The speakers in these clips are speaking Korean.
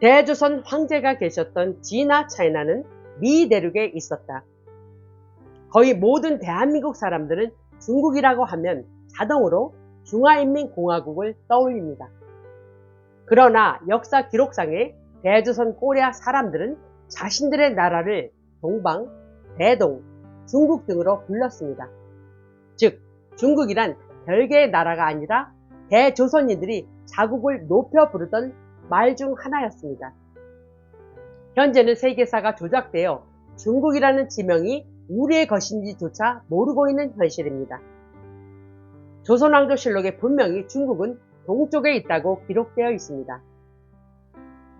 대조선 황제가 계셨던 지나 차이나는 미 대륙에 있었다. 거의 모든 대한민국 사람들은 중국이라고 하면 자동으로 중화인민공화국을 떠올립니다. 그러나 역사 기록상에 대조선 꼬리아 사람들은 자신들의 나라를 동방, 대동, 중국 등으로 불렀습니다. 즉, 중국이란 별개의 나라가 아니라 대조선인들이 자국을 높여 부르던 말 중 하나였습니다. 현재는 세계사가 조작되어 중국이라는 지명이 우리의 것인지조차 모르고 있는 현실입니다. 조선왕조실록에 분명히 중국은 동쪽에 있다고 기록되어 있습니다.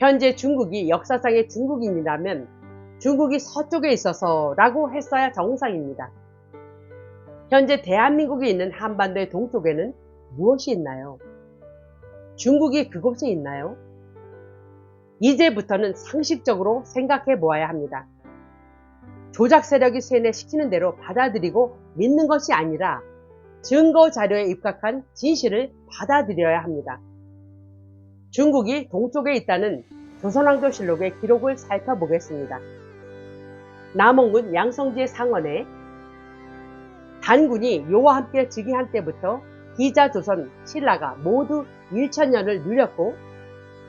현재 중국이 역사상의 중국인이라면 중국이 서쪽에 있어서 라고 했어야 정상입니다. 현재 대한민국이 있는 한반도의 동쪽에는 무엇이 있나요? 중국이 그곳에 있나요? 이제부터는 상식적으로 생각해 보아야 합니다. 조작 세력이 세뇌시키는 대로 받아들이고 믿는 것이 아니라 증거 자료에 입각한 진실을 받아들여야 합니다. 중국이 동쪽에 있다는 조선왕조실록의 기록을 살펴보겠습니다. 남원군 양성지의 상원에 단군이 요와 함께 즉위한 때부터 기자 조선, 신라가 모두 1천년을 누렸고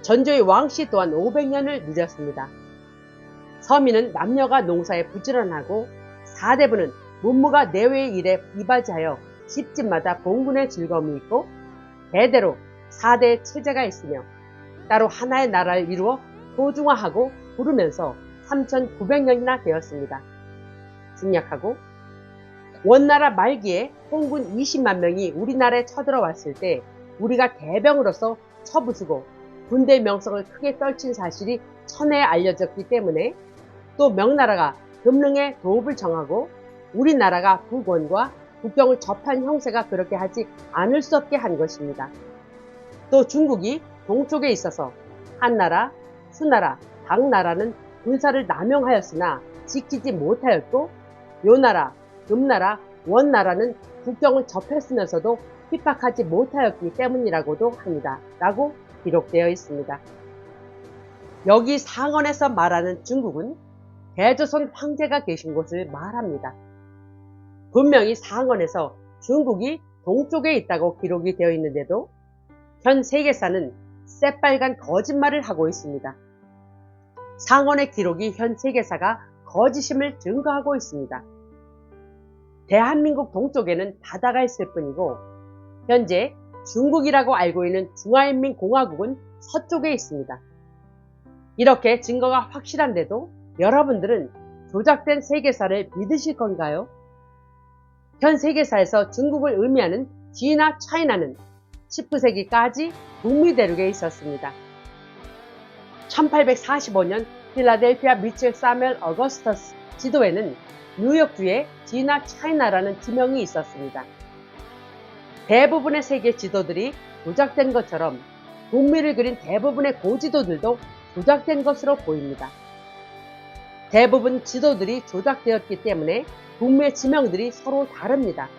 전조의 왕씨 또한 500년을 누렸습니다. 서민은 남녀가 농사에 부지런하고 사대부는 문무가 내외의 일에 이바지하여 집집마다 봉군의 즐거움이 있고 대대로 4대 체제가 있으며 따로 하나의 나라를 이루어 소중화하고 부르면서 3,900년이나 되었습니다. 중략하고 원나라 말기에 홍군 20만 명이 우리나라에 쳐들어왔을 때 우리가 대병으로서 쳐부수고 군대 명성을 크게 떨친 사실이 천에 알려졌기 때문에 또 명나라가 금릉에 도읍을 정하고 우리나라가 북원과 국경을 접한 형세가 그렇게 하지 않을 수 없게 한 것입니다. 또 중국이 동쪽에 있어서 한나라, 수나라, 당나라는 군사를 남용하였으나 지키지 못하였고 요나라, 금나라, 원나라는 국경을 접했으면서도 핍박하지 못하였기 때문이라고도 합니다. 라고 기록되어 있습니다. 여기 상언에서 말하는 중국은 대조선 황제가 계신 곳을 말합니다. 분명히 상언에서 중국이 동쪽에 있다고 기록이 되어 있는데도 현 세계사는 새빨간 거짓말을 하고 있습니다. 상언의 기록이 현 세계사가 거짓임을 증거하고 있습니다. 대한민국 동쪽에는 바다가 있을 뿐이고 현재 중국이라고 알고 있는 중화인민공화국은 서쪽에 있습니다. 이렇게 증거가 확실한데도 여러분들은 조작된 세계사를 믿으실 건가요? 현 세계사에서 중국을 의미하는 G나 차이나는 19세기까지 북미 대륙에 있었습니다. 1845년 필라델피아 미첼 사멜 어거스터스 지도에는 뉴욕주에 G나 차이나라는 지명이 있었습니다. 대부분의 세계 지도들이 조작된 것처럼 북미를 그린 대부분의 고지도들도 조작된 것으로 보입니다. 대부분 지도들이 조작되었기 때문에 북미의 지명들이 서로 다릅니다.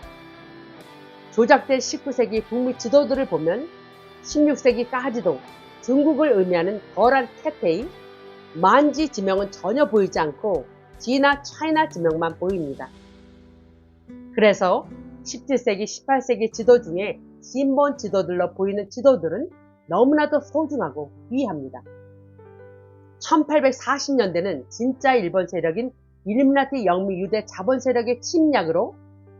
조작된 19세기 북미 지도들을 보면 16세기까지도 중국을 의미하는 거란 캐테이, 만지 지명은 전혀 보이지 않고 지나 차이나 지명만 보입니다. 그래서 17세기, 18세기 지도 중에 신본 지도들로 보이는 지도들은 너무나도 소중하고 귀합니다. 1840년대는 진짜 일본 세력인 일루미나티 영미 유대 자본 세력의 침략으로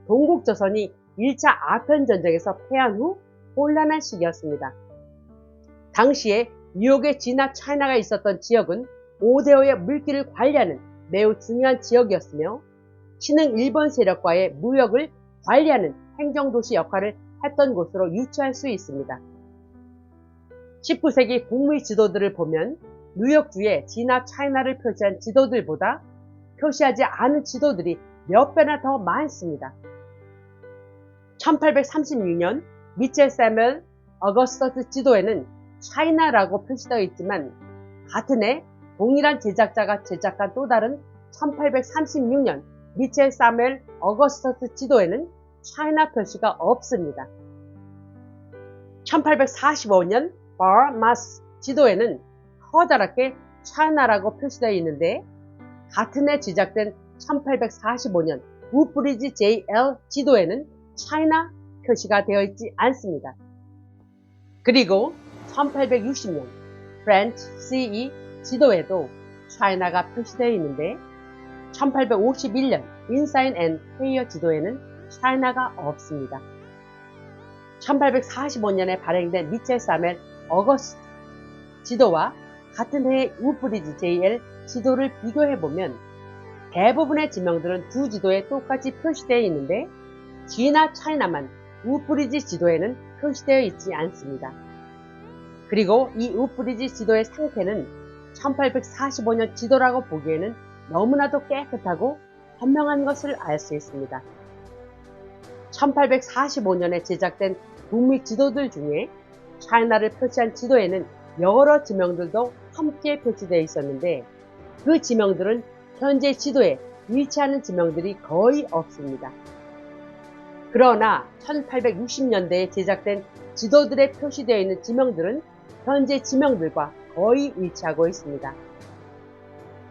동국조선이 1차 아편전쟁에서 패한 후 혼란한 시기였습니다. 당시에 뉴욕의 지나 차이나가 있었던 지역은 오데오의 물길을 관리하는 매우 중요한 지역이었으며 신흥 일본 세력과의 무역을 관리하는 행정도시 역할을 했던 곳으로 유추할 수 있습니다. 19세기 북미 지도들을 보면 뉴욕주의 지나 차이나를 표시한 지도들보다 표시하지 않은 지도들이 몇 배나 더 많습니다. 1836년 미첼 세멜 어거스터스 지도에는 차이나라고 표시되어 있지만 같은 해 동일한 제작자가 제작한 또 다른 1836년 미첼 사멜 어거스터스 지도에는 차이나 표시가 없습니다. 1845년 바 마스 지도에는 커다랗게 차이나라고 표시되어 있는데 같은 해 제작된 1845년 우브리지 JL 지도에는 차이나 표시가 되어 있지 않습니다. 그리고 1860년 프렌치 CE 지도에도 차이나가 표시되어 있는데 1851년 인사인 앤 페이어 지도에는 차이나가 없습니다. 1845년에 발행된 미첼 사멜 어거스트 지도와 같은 해의 우브리지 JL 지도를 비교해보면 대부분의 지명들은 두 지도에 똑같이 표시되어 있는데 G나 차이나만 우브리지 지도에는 표시되어 있지 않습니다. 그리고 이 우브리지 지도의 상태는 1845년 지도라고 보기에는 너무나도 깨끗하고 선명한 것을 알 수 있습니다. 1845년에 제작된 북미 지도들 중에 차이나를 표시한 지도에는 여러 지명들도 함께 표시되어 있었는데 그 지명들은 현재 지도에 위치하는 지명들이 거의 없습니다. 그러나 1860년대에 제작된 지도들에 표시되어 있는 지명들은 현재 지명들과 거의 일치하고 있습니다.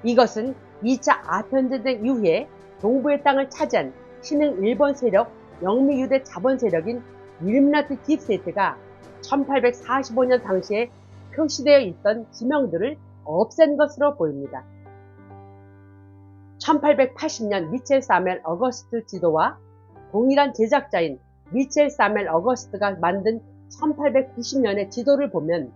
이것은 2차 아편전쟁 이후에 동부의 땅을 차지한 신흥 일본 세력 영미 유대 자본 세력인 윌림나트 딥세트가 1845년 당시에 표시되어 있던 지명들을 없앤 것으로 보입니다. 1880년 미첼 사멜 어거스트 지도와 동일한 제작자인 미첼 사멜 어거스트가 만든 1890년의 지도를 보면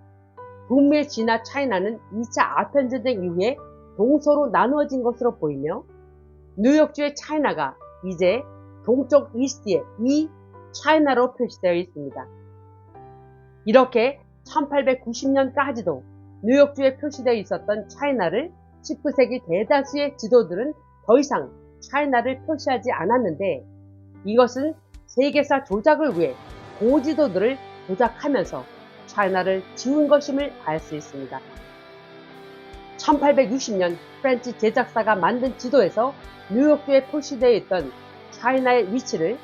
북미의 지나 차이나는 2차 아편전쟁 이후에 동서로 나누어진 것으로 보이며 뉴욕주의 차이나가 이제 동쪽 이스트의 이 차이나로 표시되어 있습니다. 이렇게 1890년까지도 뉴욕주에 표시되어 있었던 차이나를 19세기 대다수의 지도들은 더 이상 차이나를 표시하지 않았는데 이것은 세계사 조작을 위해 고지도들을 조작하면서 차이나를 지운 것임을 알 수 있습니다. 1860년 프렌치 제작사가 만든 지도에서 뉴욕주에 표시되어 있던 차이나의 위치를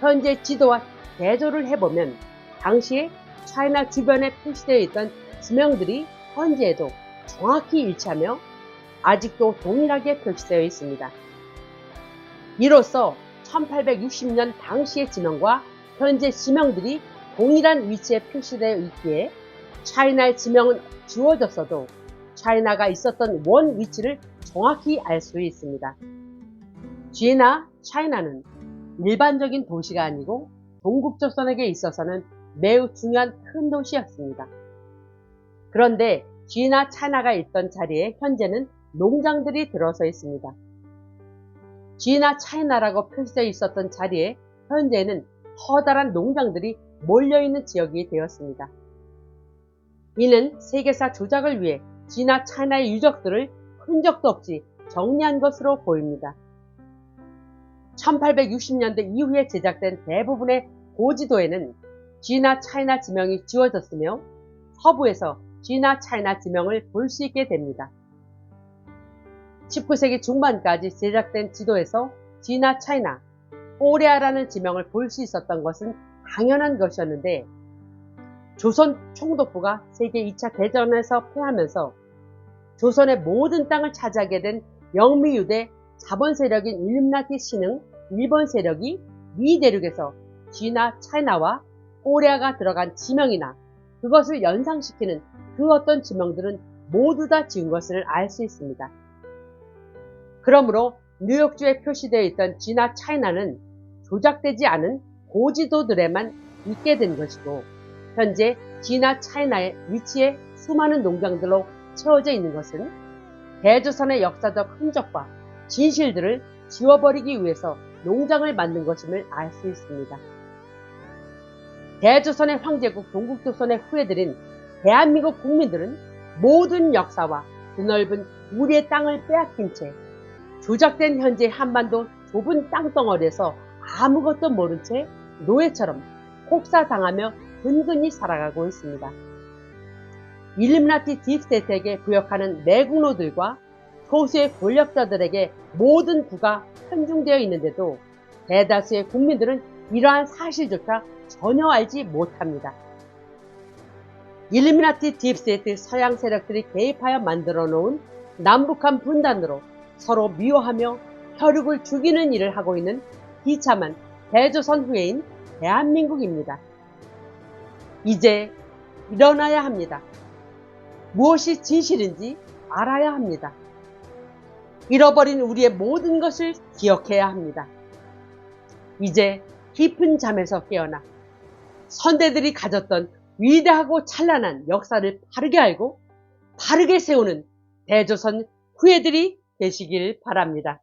현재 지도와 대조를 해보면 당시에 차이나 주변에 표시되어 있던 지명들이 현재에도 정확히 일치하며 아직도 동일하게 표시되어 있습니다. 이로써 1860년 당시의 지명과 현재 지명들이 동일한 위치에 표시되어 있기에 차이나의 지명은 지워졌어도 차이나가 있었던 원 위치를 정확히 알 수 있습니다. 쥐나 차이나는 일반적인 도시가 아니고 동국조선에게 있어서는 매우 중요한 큰 도시였습니다. 그런데 쥐나 차이나가 있던 자리에 현재는 농장들이 들어서 있습니다. 쥐나 차이나라고 표시되어 있었던 자리에 현재는 커다란 농장들이 몰려있는 지역이 되었습니다. 이는 세계사 조작을 위해 쥐나 차이나의 유적들을 흔적도 없이 정리한 것으로 보입니다. 1860년대 이후에 제작된 대부분의 고지도에는 쥐나 차이나 지명이 지워졌으며 서부에서 쥐나 차이나 지명을 볼 수 있게 됩니다. 19세기 중반까지 제작된 지도에서 쥐나 차이나, 꼬레아라는 지명을 볼 수 있었던 것은 당연한 것이었는데 조선 총독부가 세계 2차 대전에서 패하면서 조선의 모든 땅을 차지하게 된 영미유대 자본 세력인 일림나티 신흥 일본 세력이 미 대륙에서 쥐나 차이나와 꼬레아가 들어간 지명이나 그것을 연상시키는 그 어떤 지명들은 모두 다 지은 것을 알 수 있습니다. 그러므로 뉴욕주에 표시되어 있던 쥐나 차이나는 조작되지 않은 고지도들에만 있게 된 것이고 현재 쥐나 차이나의 위치에 수많은 농장들로 채워져 있는 것은 대조선의 역사적 흔적과 진실들을 지워버리기 위해서 농장을 만든 것임을 알 수 있습니다. 대조선의 황제국 동국조선의 후예들인 대한민국 국민들은 모든 역사와 드넓은 우리의 땅을 빼앗긴 채 조작된 현재 한반도 좁은 땅덩어리에서 아무것도 모른 채 노예처럼 혹사당하며 근근히 살아가고 있습니다. 일림나티 딥스테트에게 부역하는 내국노들과 소수의 권력자들에게 모든 부가 편중되어 있는데도 대다수의 국민들은 이러한 사실조차 전혀 알지 못합니다. 일루미나티 딥스테이트 서양 세력들이 개입하여 만들어 놓은 남북한 분단으로 서로 미워하며 혈육을 죽이는 일을 하고 있는 비참한 대조선 후예인 대한민국입니다. 이제 일어나야 합니다. 무엇이 진실인지 알아야 합니다. 잃어버린 우리의 모든 것을 기억해야 합니다. 이제 깊은 잠에서 깨어나 선대들이 가졌던 위대하고 찬란한 역사를 바르게 알고 바르게 세우는 대조선 후예들이 되시길 바랍니다.